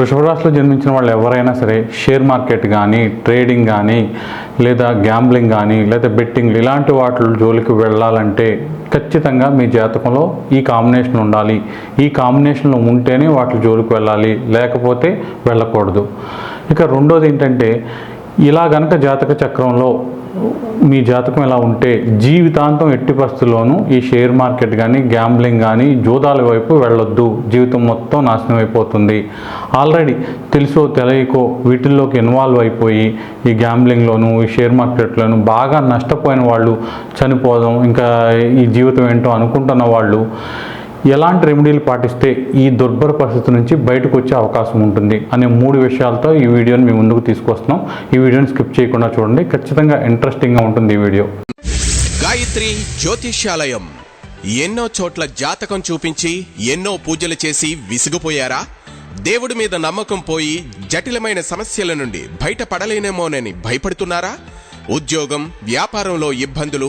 వృషభ రాశిలో జన్మించిన వాళ్ళు ఎవరైనా సరే షేర్ మార్కెట్ కానీ ట్రేడింగ్ కానీ లేదా గ్యాంబ్లింగ్ కానీ లేదా బెట్టింగ్ ఇలాంటి వాటి జోలికి వెళ్ళాలంటే ఖచ్చితంగా మీ జాతకంలో ఈ కాంబినేషన్ ఉండాలి. ఈ కాంబినేషన్లో ఉంటేనే వాటి జోలికి వెళ్ళాలి. లేకపోతే వెళ్ళకూడదు. ఇక రెండోది ఏంటంటే ఇలా గనక జాతక చక్రంలో మీ జాతకం ఎలా ఉంటే జీవితాంతం ఎట్టి పరిస్థితుల్లోనూ ఈ షేర్ మార్కెట్ కానీ గ్యాంబ్లింగ్ కానీ జూదాల వైపు వెళ్ళొద్దు. జీవితం మొత్తం నాశనం అయిపోతుంది. ఆల్రెడీ తెలుసో తెలియకో వీటిల్లోకి ఇన్వాల్వ్ అయిపోయి ఈ గ్యాంబ్లింగ్లోను ఈ షేర్ మార్కెట్లోను బాగా నష్టపోయిన వాళ్ళు చనిపోదాం ఇంకా ఈ జీవితం ఏంటో అనుకుంటున్న వాళ్ళు ఎలాంటి రెమెడీలు పాటిస్తే ఈ దుర్భర పరిస్థితి నుంచి బయటకు వచ్చే అవకాశం ఉంటుంది అనే మూడు విషయాలతో ఈ వీడియోని మీ ముందుకు తీసుకొస్తున్నాం. ఈ వీడియోని స్కిప్ చేయకుండా చూడండి. ఖచ్చితంగా ఇంట్రెస్టింగ్గా ఉంటుంది ఈ వీడియో. గాయత్రి జ్యోతిష్యాలయం. ఎన్నో చోట్ల జాతకం చూపించి ఎన్నో పూజలు చేసి విసిగిపోయారా? దేవుడి మీద నమ్మకం పోయి జటిలమైన సమస్యల నుండి బయటపడలేనేమోనని భయపడుతున్నారా? ఉద్యోగం వ్యాపారంలో ఇబ్బందులు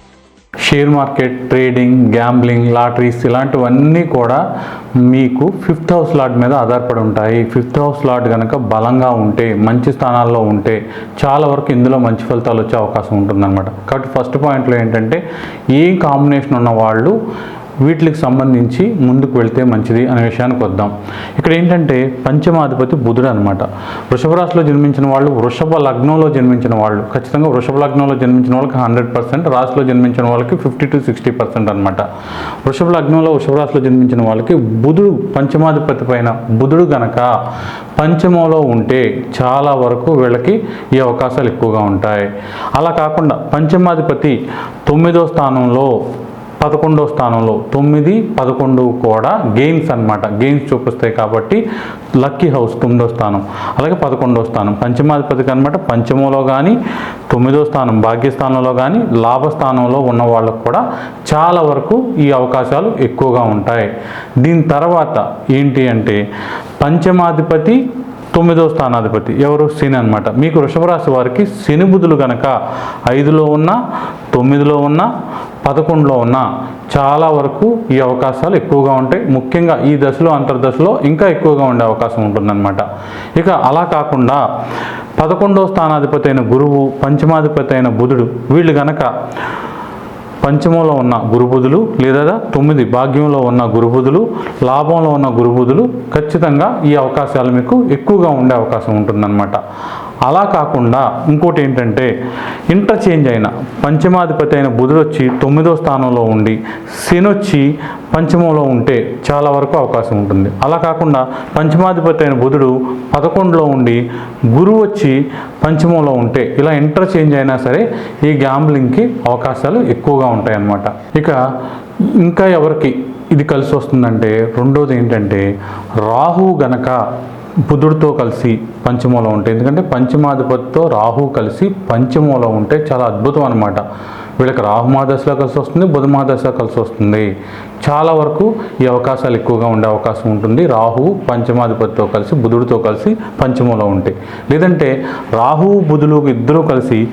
Share market trading gambling lotteries ఇలాంటివన్నీ కూడా మీకు ఫిఫ్త్ హౌస్ లాట్ మీద ఆధారపడి ఉంటాయి. ఫిఫ్త్ హౌస్ లాట్ కనుక బలంగా ఉంటే మంచి స్థానాల్లో ఉంటే చాలా వరకు ఇందులో మంచి ఫలితాలు వచ్చే అవకాశం ఉంటుందన్నమాట. కాబట్టి ఫస్ట్ పాయింట్లో ఏంటంటే ఏ కాంబినేషన్ ఉన్న వాళ్ళు వీటికి సంబంధించి ముందుకు వెళ్తే మంచిది అనే విషయానికి వద్దాం. ఇక్కడ ఏంటంటే పంచమాధిపతి బుధుడు అనమాట వృషభ రాశిలో జన్మించిన వాళ్ళు వృషభ లగ్నంలో జన్మించిన వాళ్ళు ఖచ్చితంగా వృషభ లగ్నంలో జన్మించిన వాళ్ళకి హండ్రెడ్ పర్సెంట్ రాశిలో జన్మించిన వాళ్ళకి ఫిఫ్టీ టు సిక్స్టీ పర్సెంట్ అనమాట వృషభ లగ్నంలో వృషభ రాశిలో జన్మించిన వాళ్ళకి బుధుడు పంచమాధిపతి పైన బుధుడు గనక పంచమంలో ఉంటే చాలా వరకు వీళ్ళకి ఈ అవకాశాలు ఎక్కువగా ఉంటాయి. అలా కాకుండా పంచమాధిపతి తొమ్మిదో స్థానంలో పదకొండో స్థానంలో తొమ్మిది పదకొండు కూడా గెయిన్స్ అన్నమాట. గెయిన్స్ చూపిస్తాయి కాబట్టి లక్కీ హౌస్ తొమ్మిదో స్థానం. అలాగే పదకొండో స్థానం. పంచమాధిపతికి అనమాట పంచమంలో కానీ తొమ్మిదో స్థానం భాగ్యస్థానంలో కానీ లాభస్థానంలో ఉన్న వాళ్ళకు కూడా చాలా వరకు ఈ అవకాశాలు ఎక్కువగా ఉంటాయి. దీని తర్వాత ఏంటి అంటే పంచమాధిపతి తొమ్మిదో స్థానాధిపతి. ఎవరు? శని అనమాట మీకు వృషభరాశి వారికి శని బుధులు గనక ఐదులో ఉన్న తొమ్మిదిలో ఉన్న పదకొండులో ఉన్న చాలా వరకు ఈ అవకాశాలు ఎక్కువగా ఉంటాయి. ముఖ్యంగా ఈ దశలో అంతర్దశలో ఇంకా ఎక్కువగా ఉండే అవకాశం ఉంటుందన్నమాట. ఇక అలా కాకుండా పదకొండో స్థానాధిపతి అయిన గురువు పంచమాధిపతి అయిన బుధుడు వీళ్ళు గనక పంచమంలో ఉన్న గురుబుధులు లేదా తొమ్మిది భాగ్యంలో ఉన్న గురుబుధులు లాభంలో ఉన్న గురుబుధులు ఖచ్చితంగా ఈ అవకాశాలు మీకు ఎక్కువగా ఉండే అవకాశం ఉంటుందన్నమాట. అలా కాకుండా ఇంకోటి ఏంటంటే ఇంటర్చేంజ్ అయిన పంచమాధిపతి అయిన బుధుడు వచ్చి తొమ్మిదో స్థానంలో ఉండి శని వచ్చి పంచమంలో ఉంటే చాలా వరకు అవకాశం ఉంటుంది. అలా కాకుండా పంచమాధిపతి అయిన బుధుడు పదకొండులో ఉండి గురువు వచ్చి పంచమంలో ఉంటే ఇలా ఇంటర్చేంజ్ అయినా సరే ఈ గ్యాంబ్లింగ్కి అవకాశాలు ఎక్కువగా ఉంటాయి అన్నమాట ఇక ఇంకా ఎవరికి ఇది కలిసి వస్తుందంటే రెండోది ఏంటంటే రాహు గనక బుధుడితో కలిసి పంచమంలో ఉంటాయి ఎందుకంటే పంచమాధిపతితో రాహు కలిసి పంచమంలో ఉంటే చాలా అద్భుతం అనమాట వీళ్ళకి రాహు మహాదశలో కలిసి వస్తుంది బుధ మహాదశలో కలిసి వస్తుంది. చాలా వరకు ఈ అవకాశాలు ఎక్కువగా ఉండే అవకాశం ఉంటుంది. రాహు పంచమాధిపతితో కలిసి బుధుడితో కలిసి పంచమంలో ఉంటాయి లేదంటే రాహు బుధులు ఇద్దరూ కలిసి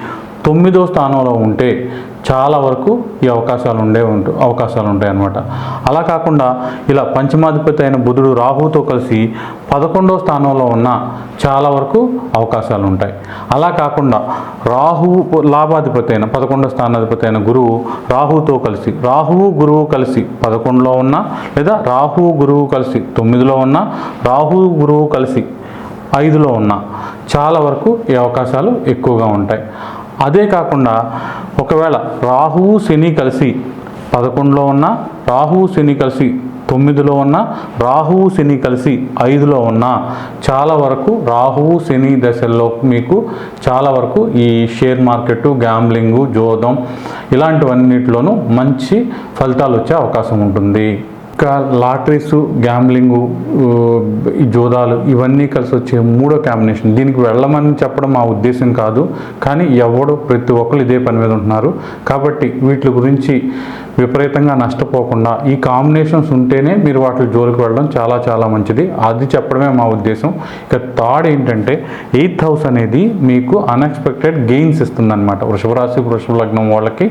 తొమ్మిదో స్థానంలో ఉంటే చాలా వరకు ఈ అవకాశాలు ఉండే ఉంటు అవకాశాలు ఉంటాయి అన్నమాట. అలా కాకుండా ఇలా పంచమాధిపతి అయిన బుధుడు రాహుతో కలిసి పదకొండో స్థానంలో ఉన్న చాలా వరకు అవకాశాలు ఉంటాయి. అలా కాకుండా రాహువు లాభాధిపతి అయిన పదకొండో స్థానాధిపతి అయిన గురువు రాహుతో కలిసి రాహువు గురువు కలిసి పదకొండులో ఉన్న లేదా రాహువు గురువు కలిసి తొమ్మిదిలో ఉన్న రాహువు గురువు కలిసి ఐదులో ఉన్న చాలా వరకు ఈ అవకాశాలు ఎక్కువగా ఉంటాయి. అదే కాకుండా ఒకవేళ రాహువు శని కలిసి పదకొండులో ఉన్న రాహువు శని కలిసి తొమ్మిదిలో ఉన్న రాహువు శని కలిసి ఐదులో ఉన్న చాలా వరకు రాహువు శని దశల్లో మీకు చాలా వరకు ఈ షేర్ మార్కెట్ గ్యాంబ్లింగు జోదం ఇలాంటివన్నిటిలోనూ మంచి ఫలితాలు వచ్చే అవకాశం ఉంటుంది. లాటరీస్ గ్యాంబ్లింగు జోదాలు ఇవన్నీ కలిసి వచ్చే మూడో కాంబినేషన్. దీనికి వెళ్ళమని చెప్పడం మా ఉద్దేశం కాదు. కానీ ఎవడో ప్రతి ఒక్కరు ఇదే పని మీద ఉంటున్నారు. కాబట్టి వీటి గురించి విపరీతంగా నష్టపోకుండా ఈ కాంబినేషన్స్ ఉంటేనే మీరు వాటి జోలికి వెళ్ళడం చాలా చాలా మంచిది. అది చెప్పడమే మా ఉద్దేశం. ఇక థర్డ్ ఏంటంటే ఎయిత్ హౌస్ అనేది మీకు అన్ఎక్స్పెక్టెడ్ గెయిన్స్ ఇస్తుందన్నమాట. వృషభ రాశి వృషభ లగ్నం వాళ్ళకి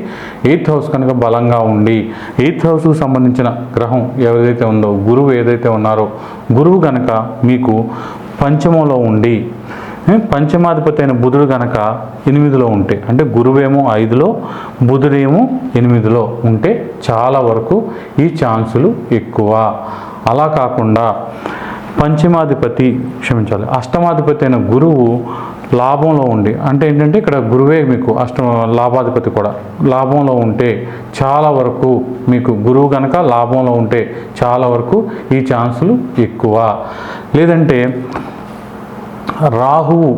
ఎయిత్ హౌస్ కనుక బలంగా ఉండి ఎయిత్ హౌస్కు సంబంధించిన గ్రహం ఏదైతే ఉందో గురువు ఏదైతే ఉన్నారో గురువు కనుక మీకు పంచమంలో ఉండి పంచమాధిపతి అయిన బుధుడు కనుక ఎనిమిదిలో ఉంటే అంటే గురువేమో ఐదులో బుధుడేమో ఎనిమిదిలో ఉంటే చాలా వరకు ఈ ఛాన్సులు ఎక్కువ. అలా కాకుండా పంచమాధిపతి క్షమించాలి అష్టమాధిపతి అయిన గురువు లాభంలో ఉండి అంటే ఏంటంటే ఇక్కడ గురువే మీకు అష్టమ లాభాధిపతి కూడా లాభంలో ఉంటే చాలా వరకు మీకు గురువు కనుక లాభంలో ఉంటే చాలా వరకు ఈ ఛాన్సులు ఎక్కువ. లేదంటే రాహువు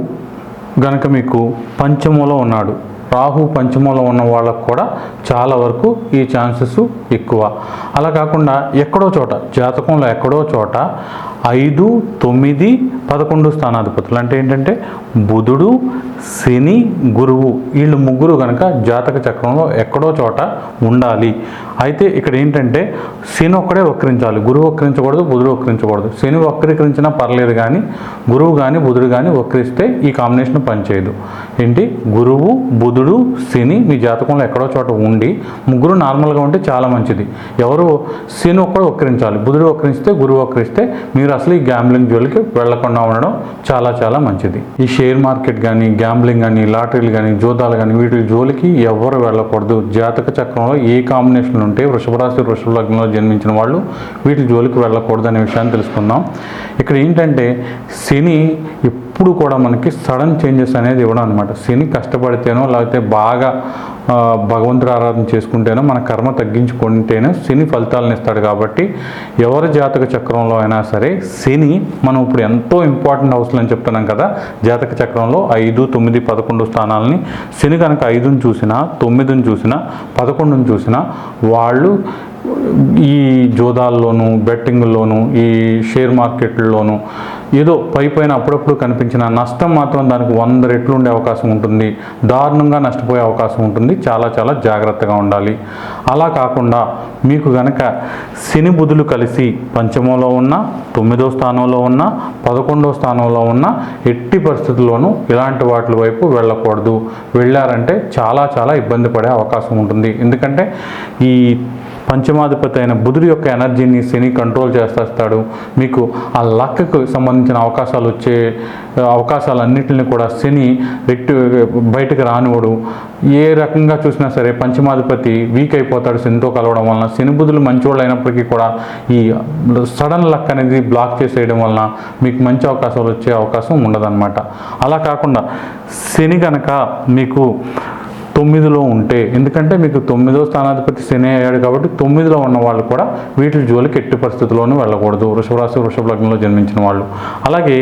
గనక మీకు పంచమంలో ఉన్నాడు. రాహు పంచమంలో ఉన్న వాళ్ళకు కూడా చాలా వరకు ఈ ఛాన్సెస్ ఎక్కువ. అలా కాకుండా ఎక్కడో చోట జాతకంలో ఎక్కడో చోట ఐదు తొమ్మిది పదకొండు స్థానాధిపతులు. అంటే ఏంటంటే బుధుడు శని గురువు. వీళ్ళు ముగ్గురు కనుక జాతక చక్రంలో ఎక్కడో చోట ఉండాలి. అయితే ఇక్కడ ఏంటంటే శని ఒక్కడే వక్రించాలి. గురువు వక్రించకూడదు బుధుడు వక్రించకూడదు. శని వక్రీకరించినా పర్లేదు కానీ గురువు కానీ బుధుడు కానీ వక్రిస్తే ఈ కాంబినేషన్ పనిచేయదు. ఏంటి? గురువు బుధుడు శని మీ జాతకంలో ఎక్కడో చోట ఉండి ముగ్గురు నార్మల్గా ఉంటే చాలా మంచిది. ఎవరు? శని ఒక్కడు వక్రించాలి. బుధుడు వక్రిస్తే గురువు వక్రిస్తే మీరు అసలు ఈ గ్యాంబ్లింగ్ జోలికి వెళ్ళకుండా ఉండడం చాలా చాలా మంచిది. ఈ షేర్ మార్కెట్ కానీ గ్యాంబ్లింగ్ కానీ లాటరీలు కానీ జోదాలు కానీ వీటి జోలికి ఎవరు వెళ్ళకూడదు. జాతక చక్రంలో ఏ కాంబినేషన్లు ఉంటే వృషభరాశి వృషభ లగ్నంలో జన్మించిన వాళ్ళు వీటి జోలికి వెళ్ళకూడదు అనే విషయాన్ని తెలుసుకుందాం. ఇక్కడ ఏంటంటే శని ఎప్పుడు కూడా మనకి సడన్ చేంజెస్ అనేది ఇవ్వడం అనమాట శని కష్టపడితేనో లేకపోతే బాగా భగవంతుడు ఆరాధన చేసుకుంటేనో మన కర్మ తగ్గించుకుంటేనే శని ఫలితాలను ఇస్తాడు కాబట్టి ఎవరి జాతక చక్రంలో అయినా సరే శని మనం ఇప్పుడు ఎంతో ఇంపార్టెంట్ హౌస్లు అని చెప్తున్నాం కదా జాతక చక్రంలో ఐదు తొమ్మిది పదకొండు స్థానాలని శని కనుక ఐదుని చూసినా తొమ్మిదిని చూసినా పదకొండుని చూసినా వాళ్ళు ఈ జోదాల్లోనూ బెట్టింగ్లోనూ ఈ షేర్ మార్కెట్లలోనూ ఏదో పై పైన అప్పుడప్పుడు కనిపించిన నష్టం మాత్రం దానికి వంద రెట్లు ఉండే అవకాశం ఉంటుంది. దారుణంగా నష్టపోయే అవకాశం ఉంటుంది. చాలా చాలా జాగ్రత్తగా ఉండాలి. అలా కాకుండా మీకు గనక శని బుధులు కలిసి పంచమంలో ఉన్న తొమ్మిదో స్థానంలో ఉన్న పదకొండో స్థానంలో ఉన్న ఎట్టి పరిస్థితుల్లోనూ ఇలాంటి వాటి వైపు వెళ్ళకూడదు. వెళ్ళారంటే చాలా చాలా ఇబ్బంది పడే అవకాశం ఉంటుంది. ఎందుకంటే ఈ పంచమాధిపతి అయిన బుధుడి యొక్క ఎనర్జీని శని కంట్రోల్ చేసేస్తాడు. మీకు ఆ లక్కకు సంబంధించిన అవకాశాలు వచ్చే అవకాశాలన్నింటిని కూడా శని రెట్టి బయటకు రానివాడు ఏ రకంగా చూసినా సరే పంచమాధిపతి వీక్ అయిపోతాడు శనితో కలవడం వలన. శని బుధులు మంచివాళ్ళు అయినప్పటికీ కూడా ఈ సడన్ లక్ అనేది బ్లాక్ చేసేయడం వలన మీకు మంచి అవకాశాలు వచ్చే అవకాశం ఉండదన్నమాట. అలా కాకుండా శని కనుక మీకు తొమ్మిదిలో ఉంటే ఎందుకంటే మీకు తొమ్మిదో స్థానాధిపతి శని అయ్యాడు కాబట్టి తొమ్మిదిలో ఉన్న వాళ్ళు కూడా వీటి జోలికి ఎట్టి పరిస్థితుల్లోనూ వెళ్ళకూడదు. వృషభరాశి వృషభ లగ్నంలో జన్మించిన వాళ్ళు. అలాగే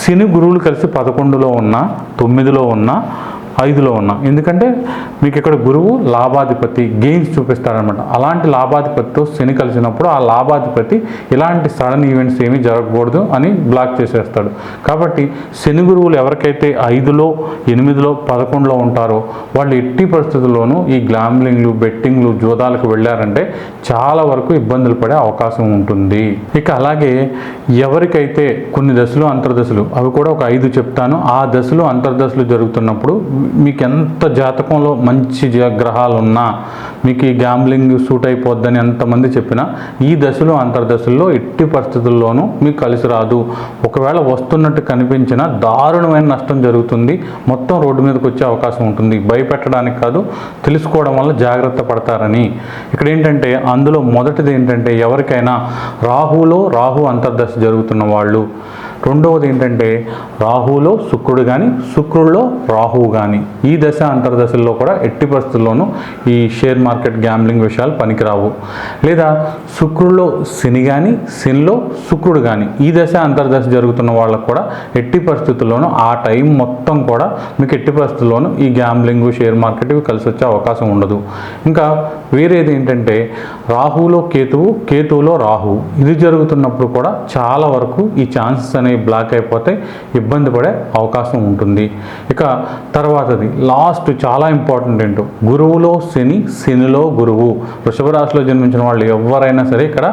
శని గురువులు కలిసి పదకొండులో ఉన్న తొమ్మిదిలో ఉన్న ఐదులో ఉన్న. ఎందుకంటే మీకు ఇక్కడ గురువు లాభాధిపతి గెయిన్స్ చూపిస్తారనమాట అలాంటి లాభాధిపతితో శని కలిసినప్పుడు ఆ లాభాధిపతి ఇలాంటి సడన్ ఈవెంట్స్ ఏమీ జరగకూడదు అని బ్లాక్ చేసేస్తాడు. కాబట్టి శని గురువులు ఎవరికైతే ఐదులో ఎనిమిదిలో పదకొండులో ఉంటారో వాళ్ళు ఎట్టి పరిస్థితుల్లోనూ ఈ గ్లామ్లింగ్లు బెట్టింగ్లు జోదాలకు వెళ్ళారంటే చాలా వరకు ఇబ్బందులు పడే అవకాశం ఉంటుంది. ఇక అలాగే ఎవరికైతే కొన్ని దశలు అంతర్దశలు అవి కూడా ఒక ఐదు చెప్తాను. ఆ దశలు అంతర్దశలు జరుగుతున్నప్పుడు మీకు ఎంత జాతకంలో మంచి గ్రహాలు ఉన్నా మీకు ఈ గ్యాంబ్లింగ్ సూట్ అయిపోద్దని ఎంతమంది చెప్పినా ఈ దశలో అంతర్దశల్లో ఎట్టి పరిస్థితుల్లోనూ మీకు కలిసి రాదు. ఒకవేళ వస్తున్నట్టు కనిపించినా దారుణమైన నష్టం జరుగుతుంది. మొత్తం రోడ్డు మీదకి వచ్చే అవకాశం ఉంటుంది. భయపెట్టడానికి కాదు తెలుసుకోవడం వల్ల జాగ్రత్త పడతారని. ఇక్కడ ఏంటంటే అందులో మొదటిది ఏంటంటే ఎవరికైనా రాహులో రాహు అంతర్దశ జరుగుతున్న వాళ్ళు. రెండవది ఏంటంటే రాహులో శుక్రుడు కానీ శుక్రుల్లో రాహువు కానీ ఈ దశ అంతర్దశల్లో కూడా ఎట్టి పరిస్థితుల్లోనూ ఈ షేర్ మార్కెట్ గ్యాంబ్లింగ్ విషయాలు పనికిరావు. లేదా శుక్రుల్లో శని కానీ శనిలో శుక్రుడు కానీ ఈ దశ అంతర్దశ జరుగుతున్న వాళ్ళకు కూడా ఎట్టి పరిస్థితుల్లోనూ ఆ టైం మొత్తం కూడా మీకు ఎట్టి పరిస్థితుల్లోనూ ఈ గ్యాంబ్లింగ్ షేర్ మార్కెట్ ఇవి కలిసి వచ్చే అవకాశం ఉండదు. ఇంకా వేరేది ఏంటంటే రాహులో కేతువు కేతువులో రాహు ఇది జరుగుతున్నప్పుడు కూడా చాలా వరకు ఈ ఛాన్సెస్ అనేవి బ్లాక్ అయిపోతే ఇబ్బంది పడే అవకాశం ఉంటుంది. ఇక తర్వాతది లాస్ట్ చాలా ఇంపార్టెంట్ ఏంటో గురువులో శని శనిలో గురువు. వృషభ రాశిలో జన్మించిన వాళ్ళు ఎవరైనా సరే ఇక్కడ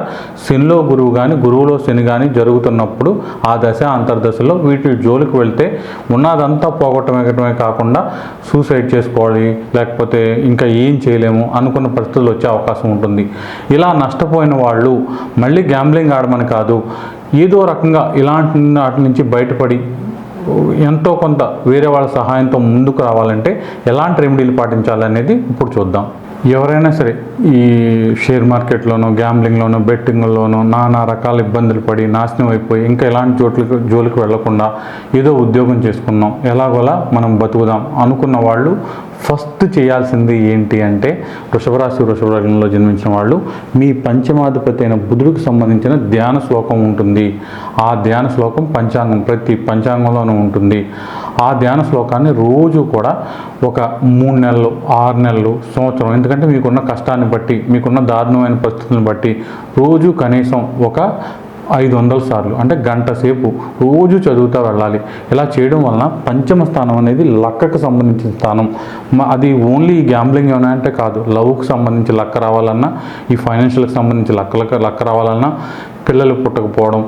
శనిలో గురువు కానీ గురువులో శని కానీ జరుగుతున్నప్పుడు ఆ దశ అంతర్దశలో వీటి జోలికి వెళ్తే ఉన్నదంతా పోగొట్టమే కాకుండా సూసైడ్ చేసుకోవాలి లేకపోతే ఇంకా ఏం చేయలేము అనుకున్న పరిస్థితులు వచ్చే అవకాశం ఉంటుంది. ఇలా నష్టపోయిన వాళ్ళు మళ్ళీ గ్యాంబ్లింగ్ ఆడమని కాదు ఏదో రకంగా ఇలాంటి వాటి నుంచి బయటపడి ఎంతో కొంత వేరే వాళ్ళ సహాయంతో ముందుకు రావాలంటే ఎలాంటి రెమెడీలు పాటించాలనేది ఇప్పుడు చూద్దాం. ఎవరైనా సరే ఈ షేర్ మార్కెట్లోనో గ్యాంబ్లింగ్లోనో బెట్టింగ్లోనో నానా రకాల ఇబ్బందులు పడి నాశనం అయిపోయి ఇంకా ఎలాంటి చోట్లకి జోలికి వెళ్ళకుండా ఏదో ఉద్యోగం చేసుకున్నాం ఎలాగోలా మనం బతుకుదాం అనుకున్న వాళ్ళు ఫస్ట్ చేయాల్సింది ఏంటి అంటే వృషభరాశి వృషభ జన్మించిన వాళ్ళు మీ పంచమాధిపతి అయిన బుధుడికి సంబంధించిన ధ్యాన శ్లోకం ఉంటుంది. ఆ ధ్యాన శ్లోకం పంచాంగం ప్రతి పంచాంగంలోనూ ఉంటుంది. ఆ ధ్యాన శ్లోకాన్ని రోజు కూడా ఒక మూడు నెలలు ఆరు నెలలు సంవత్సరం ఎందుకంటే మీకున్న కష్టాన్ని బట్టి మీకున్న దారుణమైన పరిస్థితులను బట్టి రోజు కనీసం ఒక ఐదు వందల సార్లు అంటే గంట సేపు రోజు చదువుతూ వెళ్ళాలి. ఇలా చేయడం వలన పంచమ స్థానం అనేది లక్కకు సంబంధించిన స్థానం. అది ఓన్లీ గ్యాంబ్లింగ్ ఏమైనా అంటే కాదు. లవ్కి సంబంధించి లక్క రావాలన్నా ఈ ఫైనాన్షియల్కి సంబంధించి లక్కలకు లక్క రావాలన్నా పిల్లలు పుట్టకపోవడం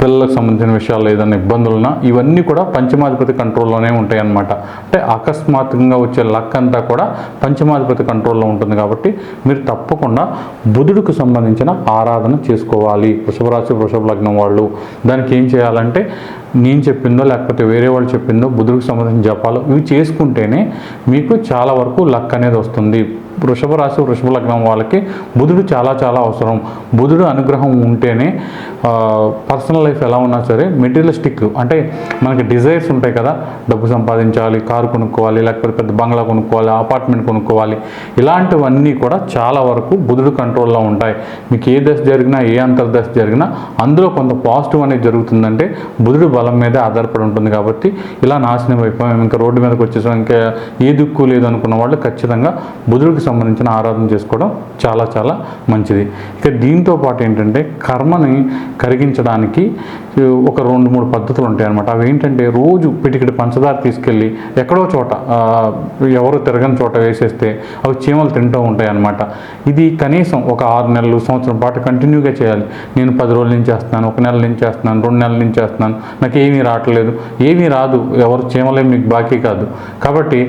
పిల్లలకు సంబంధించిన విషయాల్లో ఏదైనా ఇబ్బందులున్నా ఇవన్నీ కూడా పంచమాధిపతి కంట్రోల్లోనే ఉంటాయి అన్నమాట అంటే అకస్మాత్తుగా వచ్చే లక్ అంతా కూడా పంచమాధిపతి కంట్రోల్లో ఉంటుంది కాబట్టి మీరు తప్పకుండా బుధుడికి సంబంధించిన ఆరాధన చేసుకోవాలి. వృషభరాశి వృషభ లగ్నం వాళ్ళు. దానికి ఏం చేయాలంటే నేను చెప్పిందో లేకపోతే వేరే వాళ్ళు చెప్పిందో బుధుడికి సంబంధించిన జపాలు ఇవి చేసుకుంటేనే మీకు చాలా వరకు లక్ అనేది వస్తుంది. వృషభ రాశి వృషభ లగ్నం వాళ్ళకి బుధుడు చాలా చాలా అవసరం. బుధుడు అనుగ్రహం ఉంటేనే పర్సనల్ లైఫ్ ఎలా ఉన్నా సరే మెటీరియలిస్టిక్ అంటే మనకి డిజైర్స్ ఉంటాయి కదా డబ్బు సంపాదించాలి కారు కొనుక్కోవాలి లేకపోతే పెద్ద బంగ్లా కొనుక్కోవాలి అపార్ట్మెంట్ కొనుక్కోవాలి. ఇలాంటివన్నీ కూడా చాలా వరకు బుధుడు కంట్రోల్లో ఉంటాయి. మీకు ఏ దశ జరిగినా ఏ అంతర్దశ జరిగినా అందులో కొంత పాజిటివ్ అనేది జరుగుతుందంటే బుధుడు బలం మీదే ఆధారపడి ఉంటుంది కాబట్టి ఇలా నాశనం అయిపోయాం. ఇంకా రోడ్డు మీదకి వచ్చేసాం. ఇంకా ఏ దిక్కు లేదు అనుకున్న వాళ్ళు ఖచ్చితంగా బుధుడికి సంబంధించిన ఆరాధన చేసుకోవడం చాలా చాలా మంచిది. ఇక దీంతో పాటు ఏంటంటే కర్మని కరిగించడానికి ఒక రెండు మూడు పద్ధతులు ఉంటాయి అనమాట అవి ఏంటంటే రోజు పిటికిడి పంచదార తీసుకెళ్ళి ఎక్కడో చోట ఎవరు తిరగని చోట వేసేస్తే అవి చీమలు తింటూ ఉంటాయి అనమాట ఇది కనీసం ఒక ఆరు నెలలు సంవత్సరం పాటు కంటిన్యూగా చేయాలి. నేను పది రోజుల నుంచి చేస్తున్నాను ఒక నెల నుంచి చేస్తున్నాను రెండు నెలల నుంచి చేస్తున్నాను నాకు ఏమీ రావట్లేదు ఏమీ రాదు ఎవరు చేయమలే మీకు బాకీ కాదు. కాబట్టి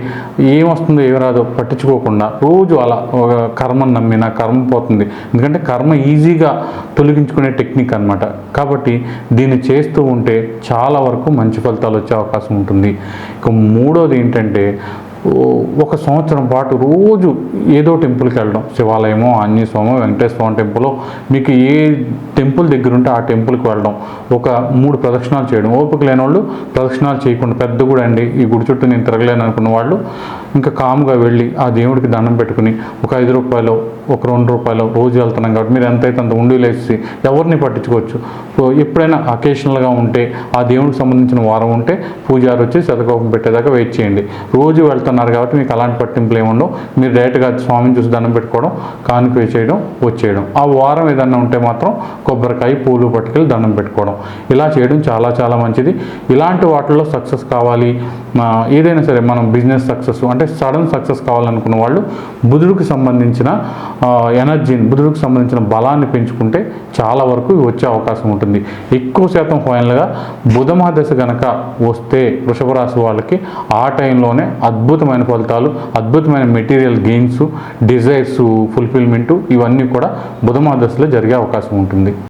ఏమొస్తుందో ఏమి రాదో పట్టించుకోకుండా రోజు అలా ఒక కర్మను నమ్మి నా కర్మ పోతుంది. ఎందుకంటే కర్మ ఈజీగా తొలగించుకునే టెక్నిక్ అన్నమాట. కాబట్టి దీన్ని చేస్తూ ఉంటే చాలా వరకు మంచి ఫలితాలు వచ్చే అవకాశం ఉంటుంది. ఇక మూడోది ఏంటంటే ఒక సంవత్సరం పాటు రోజు ఏదో టెంపుల్కి వెళ్ళడం. శివాలయమో ఆంజనేయ స్వామి వెంకటేశ్వర స్వామి టెంపుల్ మీకు ఏ టెంపుల్ దగ్గర ఉంటే ఆ టెంపుల్కి వెళ్ళడం. ఒక మూడు ప్రదక్షిణాలు చేయడం. ఓపిక లేని వాళ్ళు ప్రదక్షిణాలు చేయకుండా పెద్ద గుడి అండి. ఈ గుడి చుట్టూ నేను తిరగలేను అనుకున్న వాళ్ళు ఇంకా కాముగా వెళ్ళి ఆ దేవుడికి దండం పెట్టుకుని ఒక ఐదు రూపాయలు ఒక రెండు రూపాయలు రోజు వెళ్తున్నాం కాబట్టి మీరు ఎంతైతే అంత ఉండి వేసి ఎవరిని పట్టించుకోవచ్చు. సో ఎప్పుడైనా అకేషనల్గా ఉంటే ఆ దేవుడికి సంబంధించిన వారం ఉంటే పూజారి వచ్చి శతకోపం పెట్టేదాకా వెయిట్ చేయండి. రోజు పెడుతున్నారు కాబట్టి మీకు అలాంటి పట్టింపులు ఏముండవు మీరు డైరెక్ట్గా స్వామిని చూసి దండం పెట్టుకోవడం కానుక చేయడం వచ్చేయడం. ఆ వారం ఏదన్నా ఉంటే మాత్రం కొబ్బరికాయ పూలు పట్టుకెళ్ళి దండం పెట్టుకోవడం. ఇలా చేయడం చాలా చాలా మంచిది. ఇలాంటి వాటిల్లో సక్సెస్ కావాలి. ఏదైనా సరే మనం బిజినెస్ సక్సెస్ అంటే సడన్ సక్సెస్ కావాలనుకున్న వాళ్ళు బుధుడికి సంబంధించిన ఎనర్జీని బుధుడికి సంబంధించిన బలాన్ని పెంచుకుంటే చాలా వరకు వచ్చే అవకాశం ఉంటుంది. ఎక్కువ శాతం ఫైనల్గా బుధమహాదశ గనక వస్తే వృషభ రాశి వాళ్ళకి ఆ టైంలోనే అద్భుత అద్భుతమైన ఫలితాలు అద్భుతమైన మెటీరియల్ గెయిన్స్ డిజైర్స్ ఫుల్ఫిల్మెంటు ఇవన్నీ కూడా బుధమాదశలో జరిగే అవకాశం ఉంటుంది.